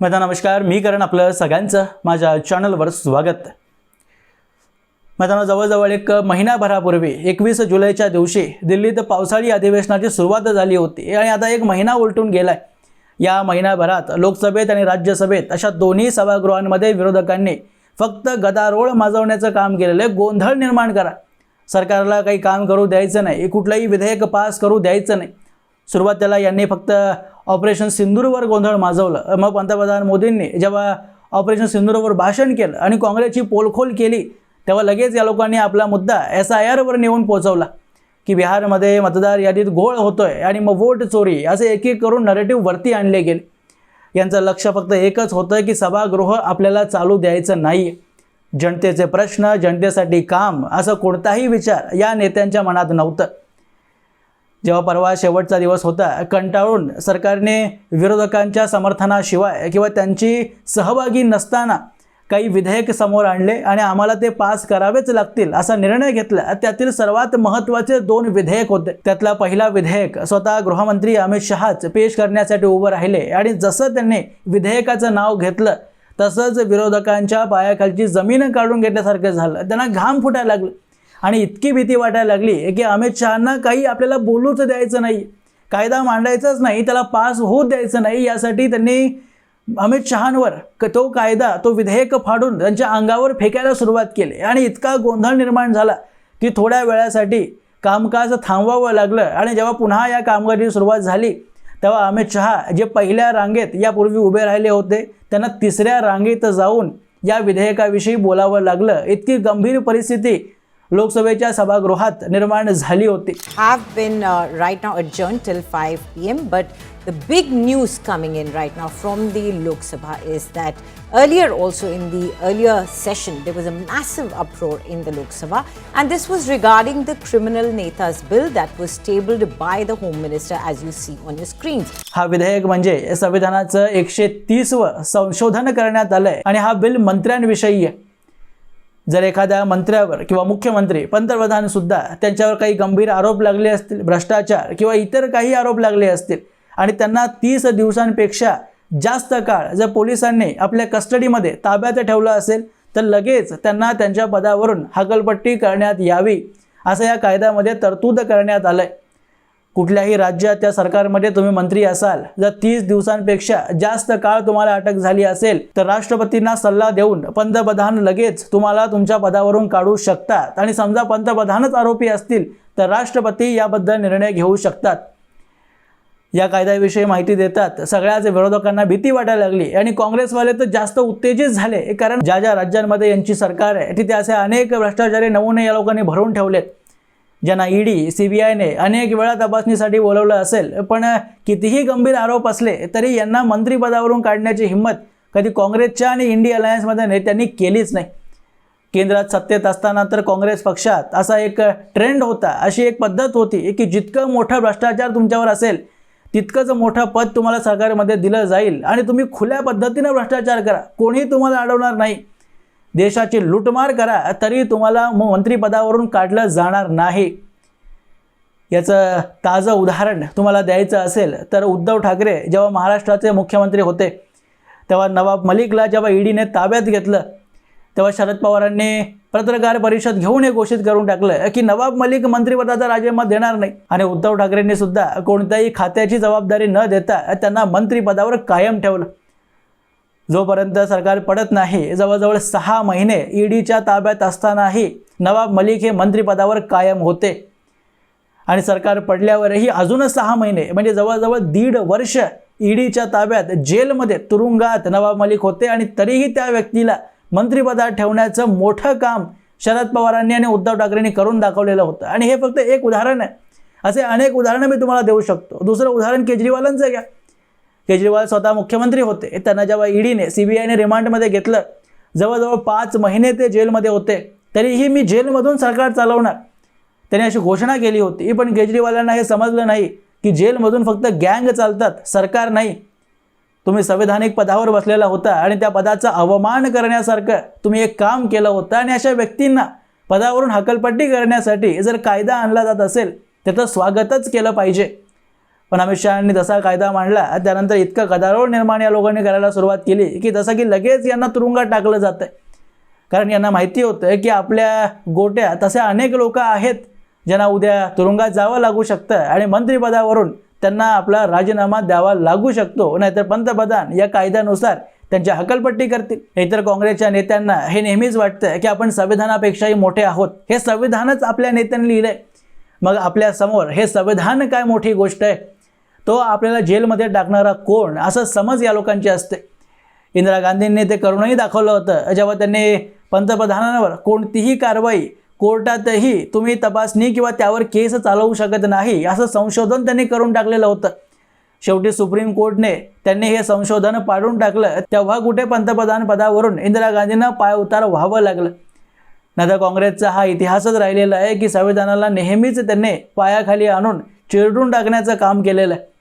माझा नमस्कार मी करण आपलं सगळ्यांचं माझ्या चॅनलवर स्वागत. मैदाना जवळजवळ एक महिनाभरापूर्वी एकवीस जुलैच्या दिवशी दिल्लीत पावसाळी अधिवेशनाची सुरुवात झाली होती आणि आता एक महिना उलटून गेलाय. या महिनाभरात लोकसभेत आणि राज्यसभेत अशा दोन्ही सभागृहांमध्ये विरोधकांनी फक्त गदारोळ माजवण्याचं काम केलेलं आहे. गोंधळ निर्माण करा. सरकारला काही काम करू द्यायचं नाही. कुठलंही विधेयक पास करू द्यायचं नाही. सुरुवातीला यांनी फक्त ऑपरेशन सिंदूरवर गोंधळ माजवलं. मग पंतप्रधान मोदींनी जेव्हा ऑपरेशन सिंदूरवर भाषण केलं आणि काँग्रेसची पोलखोल केली तेव्हा लगेच या लोकांनी आपला मुद्दा एस आय आरवर नेऊन पोहोचवला की बिहारमध्ये मतदार यादीत घोळ होतोय आणि मग वोट चोरी असे एक एक करून नरेटिव्ह वरती आणले गेले. यांचं लक्ष फक्त एकच होतं की सभागृह आपल्याला चालू द्यायचं नाही जनतेचे प्रश्न जनतेसाठी काम असं कोणताही विचार या नेत्यांच्या मनात नव्हतं. जेव्हा परवा शेवटचा दिवस होता कंटाळून सरकारने विरोधकांच्या समर्थनाशिवाय किंवा त्यांची सहभागी नसताना काही विधेयक समोर आणले आणि आम्हाला ते पास करावेच लागतील असा निर्णय घेतला. त्यातील सर्वात महत्त्वाचे दोन विधेयक होते. त्यातला पहिला विधेयक स्वतः गृहमंत्री अमित शहाच पेश करण्यासाठी उभं राहिले आणि जसं त्यांनी विधेयकाचं नाव घेतलं तसंच विरोधकांच्या पायाखालची जमीन काढून घेतल्यासारखं झालं. त्यांना घाम फुटायला लागलं. आणि इतकी भीती वाटायला लागली की अमित शहांना काही आपल्याला बोलूच द्यायचं नाही. कायदा मांडायचाच नाही त्याला पास होऊ द्यायचं नाही यासाठी त्यांनी अमित शहांवर क- तो कायदा तो विधेयक फाडून त्यांच्या अंगावर फेकायला सुरुवात केली. आणि इतका गोंधळ निर्माण झाला की थोड्या वेळासाठी कामकाज थांबवावं लागलं. आणि जेव्हा पुन्हा या कामकाजाची सुरुवात झाली तेव्हा अमित शहा जे पहिल्या रांगेत यापूर्वी उभे राहिले होते त्यांना तिसऱ्या रांगेत जाऊन या विधेयकाविषयी बोलावं लागलं. इतकी गंभीर परिस्थिती लोकसभेच्या सभागृहात निर्माण झाली होती. Have been right now अजॉन till five P M but the big news coming in right now from the Lok Sabha is that earlier also in the earlier session there was a massive uproar in the Lok Sabha and this was regarding the criminal netas bill that was stabled bye the home minister as you see on your screen हा विधेयक म्हणजे संविधानाचं एकशे तीसवं संशोधन करण्यात आलंय आणि हा बिल मंत्र्यांविषयी आहे. जर एखाद्या मंत्र्यावर किंवा मुख्यमंत्री पंतप्रधानसुद्धा त्यांच्यावर काही गंभीर आरोप लागले असतील भ्रष्टाचार किंवा इतर काही आरोप लागले असतील आणि त्यांना तीस दिवसांपेक्षा जास्त काळ जर पोलिसांनी आपल्या कस्टडीमध्ये ताब्यात ठेवलं असेल तर लगेच त्यांना त्यांच्या पदावरून हकलपट्टी करण्यात यावी असं या कायद्यामध्ये तरतूद करण्यात आलं आहे कुठल्याही राज्यात त्या सरकारमध्ये तुम्ही मंत्री असाल जर तीस दिवसांपेक्षा जास्त काळ तुम्हाला अटक झाली असेल तर राष्ट्रपतींना सल्ला देऊन पंतप्रधान लगेच तुम्हाला तुमच्या पदावरून काढू शकतात. आणि समजा पंतप्रधानच आरोपी असतील तर राष्ट्रपती याबद्दल निर्णय घेऊ शकतात. या कायद्याविषयी माहिती देतात सगळ्याच विरोधकांना भीती वाटायला लागली. आणि काँग्रेसवाले तर जास्त उत्तेजित झाले कारण ज्या ज्या राज्यांमध्ये यांची सरकार आहे तिथे असे अनेक भ्रष्टाचारी नमुने या लोकांनी भरून ठेवलेत. ज्यांना ईडी सी बी आयने अनेक वेळा तपासणीसाठी बोलवलं असेल पण कितीही गंभीर आरोप असले तरी यांना मंत्रिपदावरून काढण्याची हिंमत कधी काँग्रेसच्या आणि इंडिया अलायन्समध्ये नेत्यांनी केलीच नाही. केंद्रात सत्तेत असताना तर काँग्रेस पक्षात असा एक ट्रेंड होता अशी एक पद्धत होती की जितकं मोठं भ्रष्टाचार तुमच्यावर असेल तितकंच मोठं पद तुम्हाला सरकारमध्ये दिलं जाईल आणि तुम्ही खुल्या पद्धतीनं भ्रष्टाचार करा कोणी तुम्हाला अडवणार नाही. देशाची लूटमार करा तरी तुम्हाला म- मंत्रिपदावरून काढलं जाणार नाही. याचं ताजं उदाहरण तुम्हाला द्यायचं असेल तर उद्धव ठाकरे जेव्हा महाराष्ट्राचे मुख्यमंत्री होते तेव्हा नवाब मलिकला जेव्हा ईडीने ताब्यात घेतलं तेव्हा शरद पवारांनी पत्रकार परिषद घेऊन हे घोषित करून टाकलं की नवाब मलिक मंत्रिपदाचा राजीनामा देणार नाही. आणि उद्धव ठाकरेंनी सुद्धा कोणत्याही खात्याची जबाबदारी न देता त्यांना मंत्रिपदावर कायम ठेवलं. जोपर्यंत सरकार पडत नाही जवळजवळ सहा महिने ईडीच्या ताब्यात असतानाही नवाब मलिक हे मंत्रिपदावर कायम होते. आणि सरकार पडल्यावरही अजूनच सहा महिने म्हणजे जवळजवळ दीड वर्ष ईडीच्या ताब्यात जेलमध्ये तुरुंगात नवाब मलिक होते आणि तरीही त्या व्यक्तीला मंत्रिपदात ठेवण्याचं मोठं काम शरद पवारांनी आणि उद्धव ठाकरेंनी करून दाखवलेलं होतं. आणि हे फक्त एक उदाहरण आहे. असे अनेक उदाहरणं मी तुम्हाला देऊ शकतो. दुसरं उदाहरण केजरीवालांचं घ्या. केजरीवाल स्वतः मुख्यमंत्री होते. त्यांना जेव्हा ईडीने सी बी आयने रिमांडमध्ये घेतलं जवळजवळ पाच महिने ते जेलमध्ये होते. तरीही मी जेलमधून सरकार चालवणार. त्यांनी अशी घोषणा केली होती. पण केजरीवालांना हे समजलं नाही की जेलमधून फक्त गँग चालतात सरकार नाही. तुम्ही संवैधानिक पदावर बसलेला होता आणि त्या पदाचा अवमान करण्यासारखं तुम्ही एक काम केलं होतं आणि अशा व्यक्तींना पदावरून हकलपट्टी करण्यासाठी जर कायदा आणला जात असेल त्याचं स्वागतच केलं पाहिजे. पण अमित शहानी तसा कायदा मांडला त्यानंतर इतकं गदारोळ निर्माण या लोकांनी करायला सुरुवात केली की जसं की लगेच यांना तुरुंगात टाकलं जातं कारण यांना माहिती होतं की आपल्या गोट्या तसे अनेक लोक आहेत ज्यांना उद्या तुरुंगात जावं लागू शकतं आणि मंत्रिपदावरून त्यांना आपला राजीनामा द्यावा लागू शकतो. नाहीतर पंतप्रधान या कायद्यानुसार त्यांची हकलपट्टी करतील. इतर काँग्रेसच्या नेत्यांना हे नेहमीच वाटतं की आपण संविधानापेक्षाही मोठे आहोत. हे संविधानच आपल्या नेत्यांनी लिहिलंय. मग आपल्यासमोर हे संविधान काय मोठी गोष्ट आहे? तो आपल्याला जेलमध्ये टाकणारा कोण असं समज या लोकांची असते. इंदिरा गांधींनी ते करूनही दाखवलं होतं. जेव्हा त्यांनी पंतप्रधानांवर कोणतीही कारवाई कोर्टातही तुम्ही तपासणी किंवा त्यावर केस चालवू शकत नाही असं संशोधन त्यांनी करून टाकलेलं होतं. शेवटी सुप्रीम कोर्टने त्यांनी हे संशोधन पाडून टाकलं. तेव्हा कुठे पंतप्रधान पदावरून इंदिरा गांधींना पाय उतार व्हावं लागलं? नाहीतर काँग्रेसचा हा इतिहासच राहिलेला आहे की संविधानाला नेहमीच त्यांनी पायाखाली आणून चिरडून टाकण्याचं काम केलेलं आहे.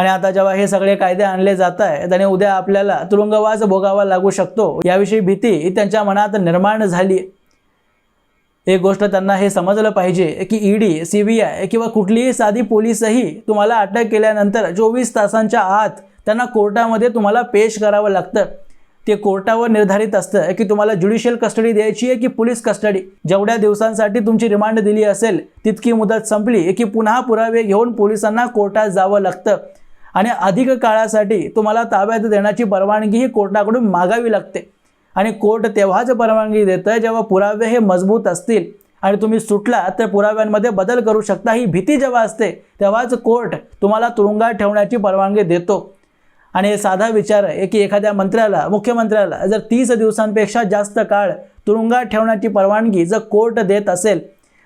आणि आता जेव्हा हे सगळे कायदे आणले जात आहेत आणि उद्या आपल्याला तुरुंगवास भोगावा लागू शकतो. याविषयी भीती त्यांच्या मनात निर्माण झाली. एक गोष्ट त्यांना हे समजलं पाहिजे की ईडी सी बी आय किंवा कुठलीही साधी पोलीसही तुम्हाला अटक केल्यानंतर चोवीस तासांच्या आत त्यांना कोर्टामध्ये तुम्हाला पेश करावं लागतं. ते कोर्टावर निर्धारित असतं की तुम्हाला ज्युडिशियल कस्टडी द्यायची आहे की पोलीस कस्टडी जेवढ्या दिवसांसाठी तुमची रिमांड दिली असेल तितकी मुदत संपली की पुन्हा पुरावे घेऊन पोलिसांना कोर्टात जावं लागतं. आणि अधिक काळासाठी तुम्हाला ताब्यात देण्याची परवानगी ही कोर्टाकडून मागावी लागते. आणि कोर्ट तेव्हाच परवानगी देतं जेव्हा पुरावे हे मजबूत असतील. आणि तुम्ही सुटला तर पुराव्यांमध्ये बदल करू शकता. ही भीती जेव्हा असते तेव्हाच कोर्ट तुम्हाला तुरुंगात ठेवण्याची परवानगी देतो. आणि हे साधा विचार आहे की एखाद्या मंत्र्याला मुख्यमंत्र्याला जर तीस दिवसांपेक्षा जास्त काळ तुरुंगात ठेवण्याची परवानगी जर कोर्ट देत असेल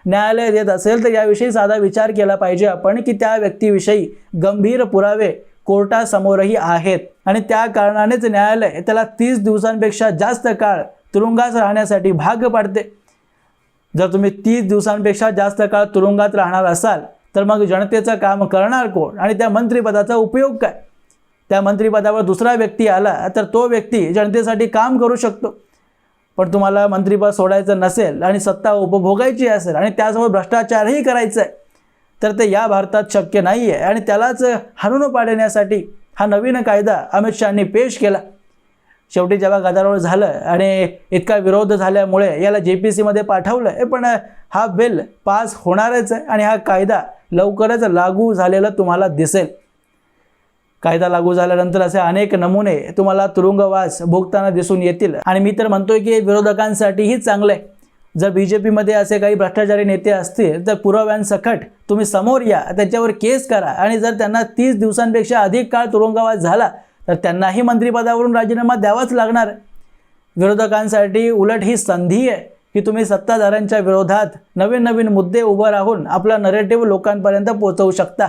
न्यायालय देत असेल तर याविषयी साधा विचार केला पाहिजे आपण की त्या व्यक्तीविषयी गंभीर पुरावे कोर्टासमोरही आहेत. आणि त्या कारणानेच न्यायालय त्याला तीस दिवसांपेक्षा जास्त काळ तुरुंगात राहण्यासाठी भाग पाडते. जर तुम्ही तीस दिवसांपेक्षा जास्त काळ तुरुंगात राहणार असाल तर मग जनतेचं काम करणार कोण? आणि त्या मंत्रिपदाचा उपयोग काय? त्या मंत्रिपदावर दुसरा व्यक्ती आला तर तो व्यक्ती जनतेसाठी काम करू शकतो. पण तुम्हाला मंत्रिपद सोडायचं नसेल आणि सत्ता उपभोगायची असेल आणि त्यासोबत भ्रष्टाचारही करायचा आहे तर ते या भारतात शक्य नाही आहे आणि त्यालाच हाणून पाडण्यासाठी हा नवीन कायदा अमित शहानी पेश केला. शेवटी जेव्हा गदारोळ झालं आणि इतका विरोध झाल्यामुळे याला जे पी सीमध्ये पाठवलं आहे पण हा बिल पास होणारच आहे आणि हा कायदा लवकरच लागू झालेला तुम्हाला दिसेल. कायदा लागू झाल्यानंतर असे अनेक नमुने तुम्हाला तुरुंगवास भोगताना दिसून येतील. आणि मी तर म्हणतोय की विरोधकांसाठीही चांगलं आहे. जर बी जे पीमध्ये असे काही भ्रष्टाचारी नेते असतील तर पुराव्यांसकट तुम्ही समोर या त्यांच्यावर केस करा. आणि जर त्यांना तीस दिवसांपेक्षा अधिक काळ तुरुंगवास झाला तर त्यांनाही मंत्रिपदावरून राजीनामा द्यावाच लागणार. विरोधकांसाठी उलट ही संधी आहे की तुम्ही सत्ताधाऱ्यांच्या विरोधात नवीन नवीन मुद्दे उभं राहून आपला नरेटिव्ह लोकांपर्यंत पोहोचवू शकता.